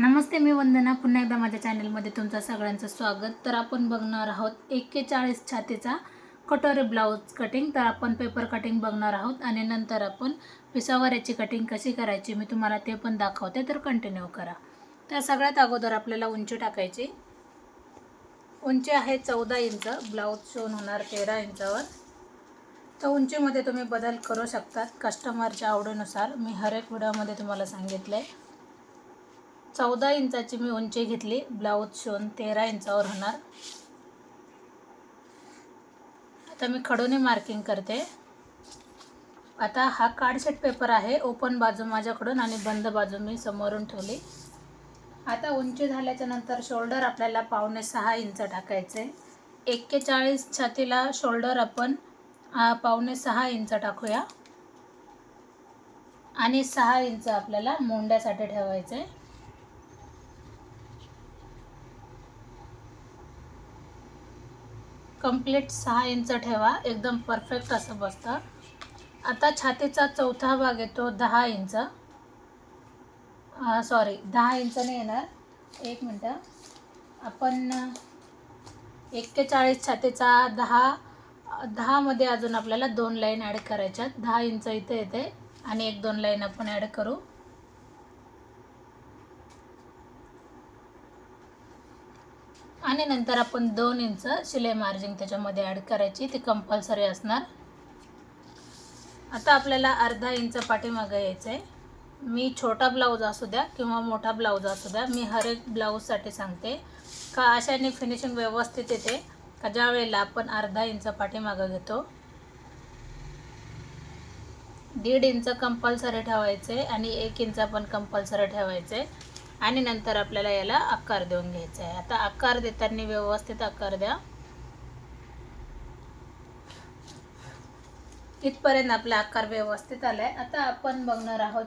नमस्ते मी वंदना. पुन्हा एकदा माझ्या चॅनलमध्ये तुमचं सगळ्यांचं स्वागत. तर आपण बघणार आहोत एक्केचाळीस छातीचा कटोरे ब्लाऊज कटिंग तर आपण पेपर कटिंग बघणार आहोत आणि नंतर आपण पिसावर याची कटिंग कशी करायची मी तुम्हाला ते पण दाखवते. तर कंटिन्यू करा. तर सगळ्यात अगोदर आपल्याला उंची टाकायची. उंची आहे चौदा इंच. ब्लाऊज शिवून होणार तेरा इंचावर. तर उंचीमध्ये तुम्ही बदल करू शकतात. कस्टमरच्या आवडीनुसार. मी हर एक व्हिडिओमध्ये तुम्हाला सांगितलं आहे चौदा इंचाची मी उंची घेतली. ब्लाऊज शिवून तेरा इंचावर होणार. आता मी खडूने मार्किंग करते. आता हा कार्डशीट पेपर आहे. ओपन बाजू माझ्याकडून आणि बंद बाजू मी समोरून ठेवली. आता उंची झाल्याच्यानंतर शोल्डर आपल्याला पावणे सहा इंच टाकायचे. एक्केचाळीस छातीला शोल्डर आपण पावणे सहा इंच टाकूया. आणि सहा इंच आपल्याला मोंड्यासाठी ठेवायचं. कंप्लीट सहा इंच ठेवा एकदम परफेक्ट असं बसतं. आता छातीचा चौथा भाग येतो दहा इंच सॉरी दहा इंचाने येणार. एक मिनटं. आपण एक्केचाळीस छातीचा दहा दहामध्ये अजून आपल्याला दोन लाईन ॲड करायच्यात. दहा इंच इथे येते आणि एक दोन लाईन आपण ॲड करू. आणि नंतर आपण दोन इंच शिलाई मार्जिन त्याच्यामध्ये ॲड करायची. ती कंपल्सरी असणार. आता आपल्याला अर्धा इंच पाठीमागं यायचं आहे मी छोटा ब्लाऊज असू द्या किंवा मोठा ब्लाऊज असू द्या मी हर एक ब्लाऊजसाठी सांगते. का अशाने फिनिशिंग व्यवस्थित येते? का ज्या वेळेला आपण अर्धा इंच पाठीमागं घेतो? दीड इंच कंपल्सरी ठेवायचे आणि एक इंच पण कंपल्सरी ठेवायचे. आणि नंतर आपल्याला याला आकार देऊन घ्यायचा आहे. आता आकार देताना व्यवस्थित आकार द्या. इथपर्यंत आपला आकार व्यवस्थित आला आहे आता आपण बघणार आहोत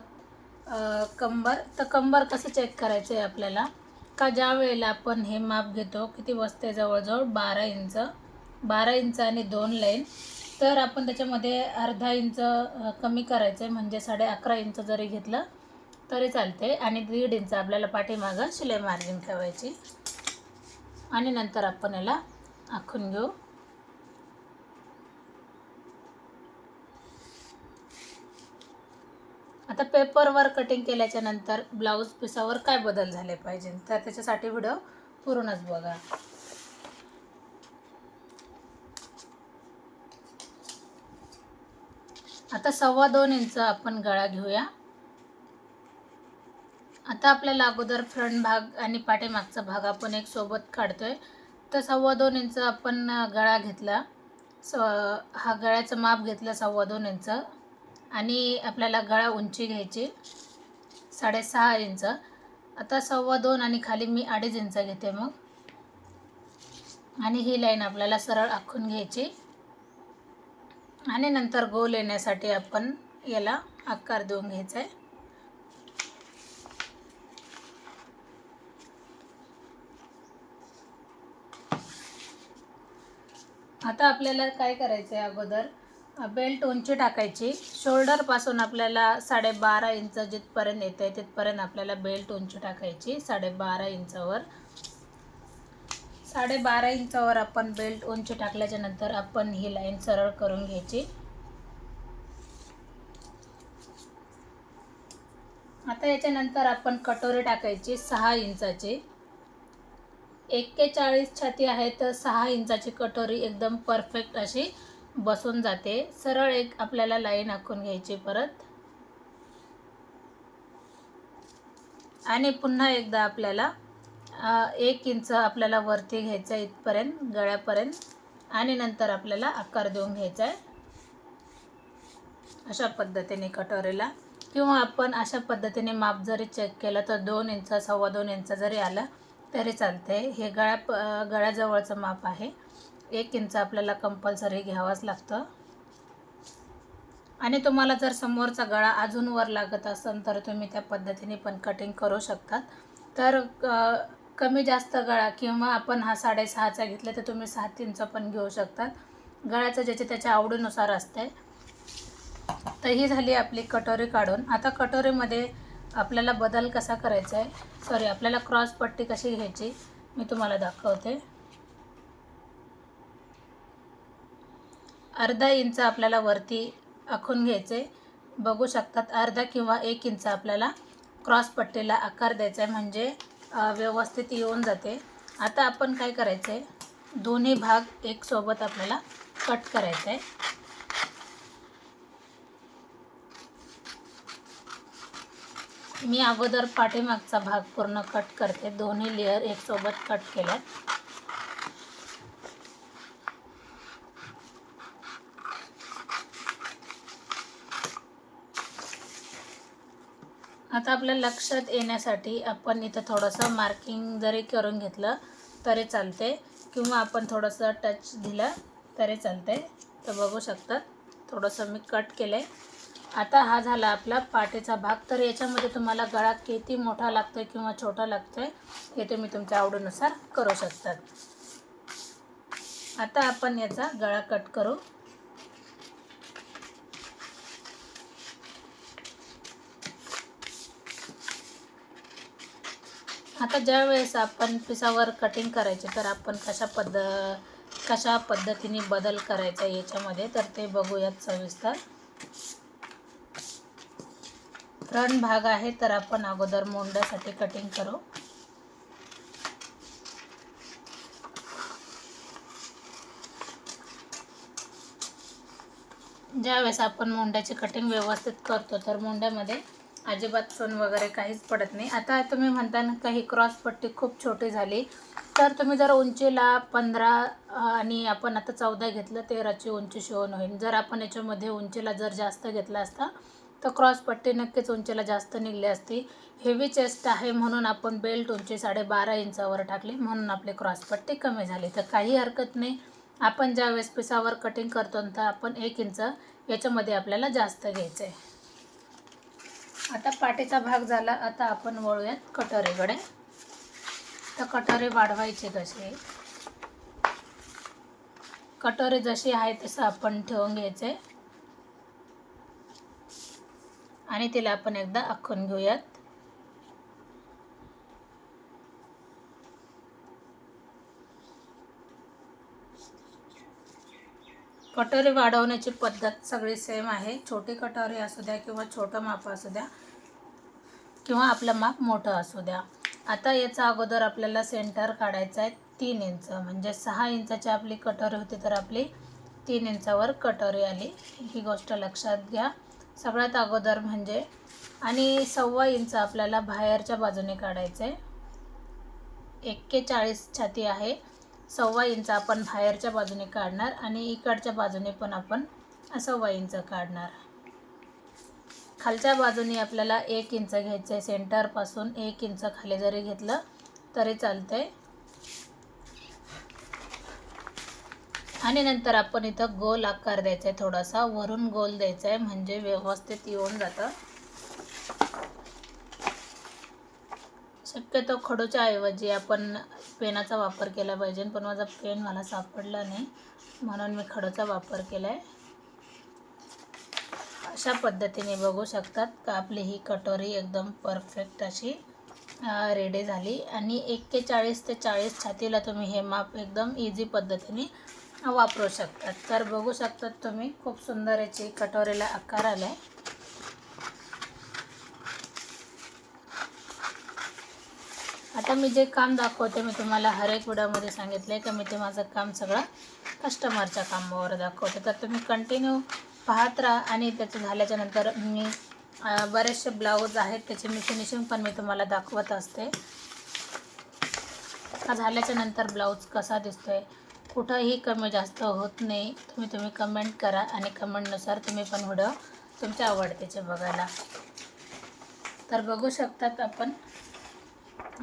कंबर. तर कंबर कसं चेक करायचं आहे आपल्याला? का ज्या वेळेला आपण हे माप घेतो किती बसते जवळजवळ? बारा इंच. बारा इंच आणि दोन लाईन. तर आपण त्याच्यामध्ये अर्धा इंच कमी करायचं आहे म्हणजे साडे अकरा इंच जरी घेतलं तरी चालते. आणि दीड इंच आपल्याला पाठीमागं शिलाई मार्जिन ठेवायची. आणि नंतर आपण याला आखून घेऊ. आता पेपरवर कटिंग केल्याच्यानंतर ब्लाऊज पिसावर काय बदल झाले पाहिजे? तर त्याच्यासाठी व्हिडिओ पूर्णच बघा. आता सव्वा दोन इंच आपण गळा घेऊया. आता आपल्याला अगोदर फ्रंट भाग आणि पाठीमागचा भाग आपण एक सोबत काढतोय. तर सव्वा दोन इंच आपण गळा घेतला. स हा गळ्याचं माप घेतलं सव्वा दोन इंच. आणि आपल्याला गळा उंची घ्यायची. साडेसहा इंच. आता सव्वा दोन आणि खाली मी अडीच इंच घेते मग. आणि ही लाईन आपल्याला सरळ आखून घ्यायची. आणि नंतर गोल येण्यासाठी आपण याला आकार देऊन घ्यायचा आहे. आता आपल्याला काय करायचं आहे अगोदर बेल्ट उंची टाकायची. शोल्डरपासून आपल्याला साडेबारा इंच जिथपर्यंत येतं आहे तिथपर्यंत आपल्याला बेल्ट उंची टाकायची साडेबारा इंचावर. साडेबारा इंचावर आपण बेल्ट उंची टाकल्याच्या नंतर आपण ही लाईन सरळ करून घ्यायची. आता याच्यानंतर आपण कटोरी टाकायची सहा इंचाची. एक्केचाळीस छाती आहे तर सहा इंचाची कटोरी एकदम परफेक्ट अशी बसून जाते. सरळ एक आपल्याला लाईन आखून घ्यायची परत. आणि पुन्हा एकदा आपल्याला एक इंच आपल्याला वरती घ्यायचं आहे इथपर्यंत गळ्यापर्यंत. आणि नंतर आपल्याला आकार देऊन घ्यायचा आहे अशा पद्धतीने कटोरीला. किंवा आपण अशा पद्धतीने माप जरी चेक केलं तर दोन इंच सव्वा दोन इंच जरी आलं तरी चालते हे गळ्या प गळ्याजवळचं माप आहे. एक इंच आपल्याला कंपल्सरी घ्यावाच लागतं. आणि तुम्हाला जर समोरचा गळा अजून वर लागत असेल तर तुम्ही त्या पद्धतीने पण कटिंग करू शकतात. तर कमी जास्त गळा किंवा आपण हा साडेसहाचा घेतला तर तुम्ही सात इंच पण घेऊ शकतात. गळ्याचं ज्याच्या त्याच्या आवडीनुसार असते तर ही झाली आपली कटोरी काढून. आता कटोरीमध्ये आपल्याला बदल कसा करायचा आहे? सॉरी आपल्याला क्रॉस पट्टी कशी घ्यायची? मी तुम्हाला दाखवते. अर्धा इंच आपल्याला वरती आखून घ्यायचे. बघू शकतात अर्धा किंवा एक इंच आपल्याला क्रॉस पट्टीला आकार द्यायचा आहे म्हणजे व्यवस्थित येऊन जाते. आता आपण काय करायचं आहे दोन्ही भाग एकसोबत आपल्याला कट करायचा आहे मी अगोदर पाठीमागचा भाग पूर्ण कट करते. दोन्ही लेअर एकसोबत कट केल्या आता आपल्या लक्षात येण्यासाठी आपण इथं थोडंसं मार्किंग जरी करून घेतलं तरी चालते. किंवा आपण थोडंसं टच दिलं तरी चालते. तर बघू शकतात. थोडंसं मी कट केलं आहे आता हा झाला आपला पाठीचा भाग. तर याच्यामध्ये तुम्हाला गळा किती मोठा लागतो आहे किंवा छोटा लागतो आहे हे तुम्ही तुमच्या आवडीनुसार करू शकतात. आता आपण याचा गळा कट करू. आता ज्या वेळेस आपण पिसावर कटिंग करायचे तर आपण कशा पद्ध कशा पद्धतीने बदल करायचा याच्यामध्ये तर ते बघूयात सविस्तर. फ्रंट भाग आहे तर आपण अगोदर मोंड्यासाठी कटिंग करू. ज्यावेळेस आपण मोंड्याची कटिंग व्यवस्थित करतो तर मोंड्यामध्ये अजिबात सोन वगैरे काहीच पडत नाही. आता तुम्ही म्हणता ना काही क्रॉसपट्टी क्रॉस पट्टी खूप छोटी झाली तर तुम्ही जर उंचीला पंधरा आणि आपण आता चौदा घेतलं तेराची उंची शिवून होईल. जर आपण याच्यामध्ये उंचीला जर जास्त घेतला असता तर क्रॉस पट्टी नक्कीच उंचीला जास्त निघली असती. हेवी चेस्ट आहे म्हणून आपण बेल्ट उंची साडेबारा इंचावर टाकली म्हणून आपली क्रॉस पट्टी कमी झाली. तर काही हरकत नाही. आपण ज्या वेळेस पिसावर कटिंग करतो तर आपण एक इंच याच्यामध्ये आपल्याला जास्त घ्यायचं आहे आता पाठीचा भाग झाला. आता आपण वळूयात कटोरीकडे. तर कटोरी वाढवायची कशी? कटोरी जशी आहे तसं आपण ठेवून घ्यायचे आणि तिला आपण एकदा आखून घेऊयात. कटोरी वाढवण्याची पद्धत सगळी सेम आहे. छोटी कटोरी असू द्या किंवा छोटं माप असू द्या किंवा आपलं माप मोठं असू द्या. आता याचा अगोदर आपल्याला सेंटर काढायचं आहे तीन इंच. म्हणजे सहा इंचाची आपली कटोरी होती तर आपली तीन इंचावर कटोरी आली. ही गोष्ट लक्षात घ्या. सगळ्यात अगोदर म्हणजे आणि सव्वा इंच आपल्याला बाहेरच्या बाजूने काढायचं आहे एक्केचाळीस छाती आहे. सव्वा इंच आपण बाहेरच्या बाजूने काढणार आणि इकडच्या बाजूने पण आपण सव्वा इंच काढणार. खालच्या बाजूने आपल्याला एक इंच घ्यायचं आहे सेंटरपासून एक इंच खाली जरी घेतलं तरी चालतं आहे आणि नंतर आपण इथं गोल आकार द्यायचा आहे थोडासा. वरून गोल द्यायचा आहे म्हणजे व्यवस्थित येऊन जातं. शक्यतो खडूच्या ऐवजी आपण पेनाचा वापर केला पाहिजे. पण माझा पेन मला सापडला नाही म्हणून मी खडूचा वापर केला आहे अशा पद्धतीने बघू शकतात का आपली ही कटोरी एकदम परफेक्ट अशी रेडी झाली. आणि एक्केचाळीस ते चाळीस छातीला तुम्ही हे माप एकदम इझी पद्धतीने वापरू शकतात. तर बघू शकतात तुम्ही खूप सुंदर याची कटोरीला आकार आला आहे आता मी जे काम दाखवते मी तुम्हाला हर एक व्हिडिओमध्ये सांगितलं आहे का मी ते माझं काम सगळं कस्टमरच्या कामावर दाखवते. तर तुम्ही कंटिन्यू पाहत राहा आणि त्याचं झाल्याच्यानंतर मी बरेचसे ब्लाऊज आहेत त्याचे मी फिनिशिंग पण मी तुम्हाला दाखवत असते. का झाल्याच्यानंतर ब्लाऊज कसा दिसतो आहे कुठंही कमी जास्त होत नाही. तुम्ही तुम्ही कमेंट करा आणि कमेंटनुसार तुम्ही पण व्हिडिओ तुमच्या आवडतेचे बघायला. तर बघू शकतात आपण.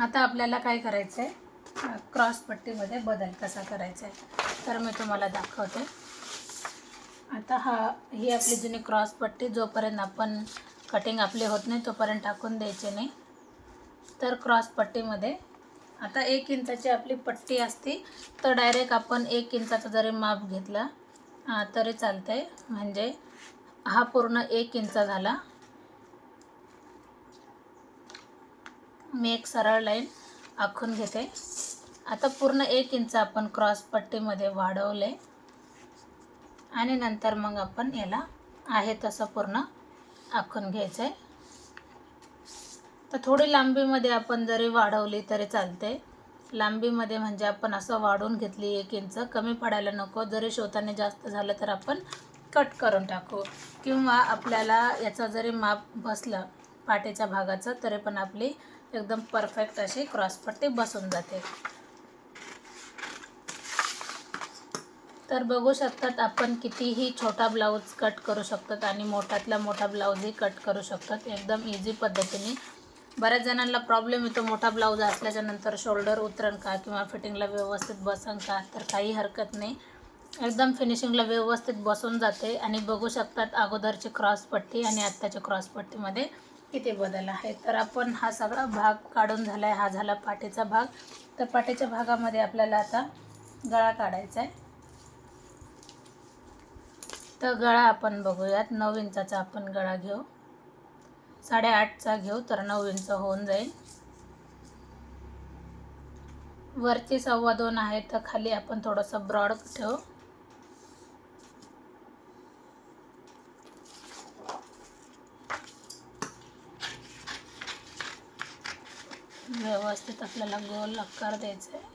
आता आपल्याला काय करायचं आहे क्रॉस पट्टीमध्ये बदल कसा करायचा आहे? तर मी तुम्हाला दाखवते. आता हा ही आपली जुनी क्रॉस पट्टी जोपर्यंत आपण कटिंग आपली होत नाही तोपर्यंत टाकून द्यायचे नाही. तर क्रॉस पट्टीमध्ये आता एक इंचाची आपली पट्टी असती तर डायरेक्ट आपण एक इंचाचा जरी माप घेतला तरी चालतं आहे म्हणजे हा पूर्ण एक इंच झाला. मी एक सरळ लाईन आखून घेते. आता पूर्ण एक इंच आपण क्रॉस पट्टीमध्ये वाढवले. आणि नंतर मग आपण याला आहे तसं पूर्ण आखून घ्यायचं आहे तर थोडी लांबीमध्ये आपण जरी वाढवली तरी चालते लांबीमध्ये म्हणजे आपण असं वाढवून घेतली एक इंच कमी पडायला नको. जरी शोताने जास्त झालं तर आपण कट करून टाकू. किंवा आपल्याला याचा जरी माप बसलं पाठीच्या भागाचं तरी पण आपली एकदम परफेक्ट अशी क्रॉसपट्टी बसून जाते. तर बघू शकतात आपण कितीही छोटा ब्लाऊज कट करू शकतात आणि मोठ्यातला मोठा ब्लाऊजही कट करू शकतात. एकदम इझी पद्धतीने बऱ्याच जणांना प्रॉब्लेम येतो. मोठा ब्लाऊज असल्याच्या नंतर शोल्डर उतरण का किंवा फिटिंगला व्यवस्थित बसन का? तर काही हरकत नाही. एकदम फिनिशिंगला व्यवस्थित बसून जाते आणि बघू शकतात अगोदरची क्रॉसपट्टी आणि आत्ताच्या क्रॉसपट्टीमध्ये किती बदल आहे तर आपण हा सगळा भाग काढून झाला आहे हा झाला पाठीचा भाग. तर पाठीच्या भागामध्ये आपल्याला आता गळा काढायचा आहे तर गळा आपण बघूयात. नऊ इंचाचा आपण गळा घेऊ. साडेआठचा घेऊ तर नऊ इंच होऊन जाईल. वरती सव्वा दोन आहे तर खाली आपण थोडंसं ब्रॉड ठेवू. व्यवस्थित आपल्याला गोल आकार द्यायचा आहे.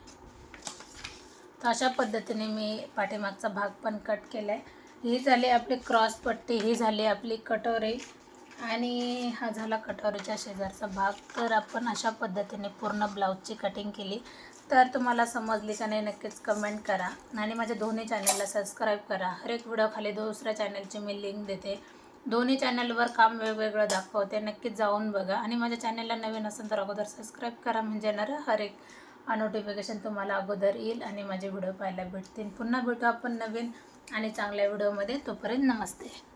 तर अशा पद्धतीने मी पाठीमागचा भाग पण कट केला आहे ही झाली आपली क्रॉस पट्टी ही झाली आपली कटोरी आणि हा झाला कटोरीच्या शेजारचा भाग. तर आपण अशा पद्धतीने पूर्ण ब्लाऊजची कटिंग केली. तर तुम्हाला समजली का नाही नक्कीच कमेंट करा. आणि माझ्या दोन्ही चॅनलला सबस्क्राईब करा. हर एक व्हिडिओ खाली दुसऱ्या चॅनलची मी लिंक देते. दोन्ही चॅनलवर काम वेगवेगळं दाखवते. नक्कीच जाऊन बघा. आणि माझ्या चॅनलला नवीन असेल तर अगोदर सबस्क्राईब करा. म्हणजे येणारं हर एक नोटिफिकेशन तुम्हाला अगोदर येईल आणि माझे व्हिडिओ पाहायला भेटतील. पुन्हा भेटू आपण नवीन आणि चांगल्या व्हिडिओमध्ये तोपर्यंत नमस्ते.